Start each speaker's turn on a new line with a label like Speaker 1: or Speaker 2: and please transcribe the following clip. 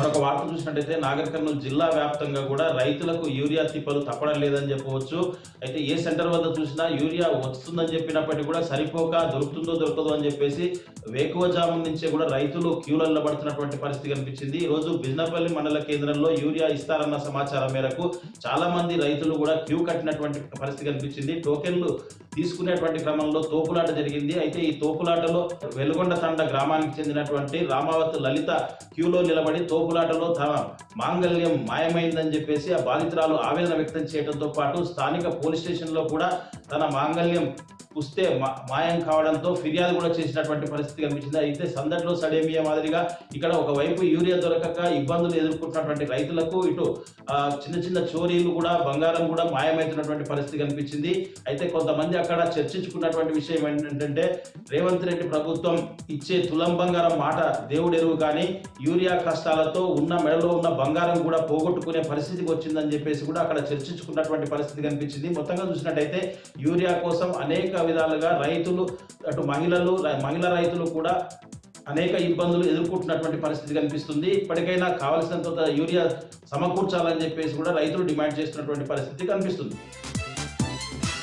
Speaker 1: మరొక వార్త చూసినట్టయితే నాగర్ కర్నూలు జిల్లా వ్యాప్తంగా కూడా రైతులకు యూరియా తిప్పలు తప్పడం లేదని చెప్పవచ్చు. అయితే ఏ సెంటర్ వద్ద చూసినా యూరియా వస్తుందని చెప్పినప్పటికీ కూడా సరిపోక దొరుకుతుందో దొరకదు అని చెప్పేసి వేకువజాము నుంచే కూడా రైతులు క్యూలలో పడుతున్నటువంటి పరిస్థితి కనిపించింది. ఈ రోజు బిజినపల్లి మండల కేంద్రంలో యూరియా ఇస్తారన్న సమాచారం మేరకు చాలా మంది రైతులు కూడా క్యూ కట్టినటువంటి పరిస్థితి కనిపించింది. టోకెన్లు తీసుకునేటువంటి క్రమంలో తోపులాట జరిగింది. అయితే ఈ తోపులాటలో వెలుగొండ తండ గ్రామానికి చెందినటువంటి రామావతి లలిత క్యూలో నిలబడి తోపులాటలో తమ మాంగళ్యం మాయమైందని చెప్పేసి ఆ బాధితురాలు ఆవేదన వ్యక్తం చేయడంతో పాటు స్థానిక పోలీస్ స్టేషన్లో కూడా తన మాంగళ్యం పుస్తే మాయం కావడంతో ఫిర్యాదు కూడా చేసినటువంటి పరిస్థితి కనిపించింది. అయితే సందట్లో సడేమియా మాదిరిగా ఇక్కడ ఒకవైపు యూరియా దొరకక ఇబ్బందులు ఎదుర్కొంటున్నటువంటి రైతులకు ఇటు ఆ, చిన్న చిన్న చోరీలు కూడా బంగారం కూడా మాయమవుతున్నటువంటి పరిస్థితి కనిపించింది. అయితే కొంతమంది అక్కడ చర్చించుకున్నటువంటి విషయం ఏంటంటే రేవంత్ రెడ్డి ప్రభుత్వం ఇచ్చే తులం బంగారం మాట దేవుడెరువు కానీ యూరియా కష్టాలతో ఉన్న మెడలో ఉన్న బంగారం కూడా పోగొట్టుకునే పరిస్థితికి వచ్చిందని చెప్పేసి కూడా అక్కడ చర్చించుకున్నటువంటి పరిస్థితి కనిపించింది. మొత్తంగా చూసినట్టయితే యూరియా కోసం అనేక విధాలుగా రైతులు అటు మహిళలు మహిళ మహిళా రైతులు కూడా అనేక ఇబ్బందులు ఎదుర్కొంటున్నటువంటి పరిస్థితి కనిపిస్తుంది. ఇప్పటికైనా కావలసినంత యూరియా సమకూర్చాలని చెప్పేసి కూడా రైతులు డిమాండ్ చేస్తున్నటువంటి పరిస్థితి కనిపిస్తుంది.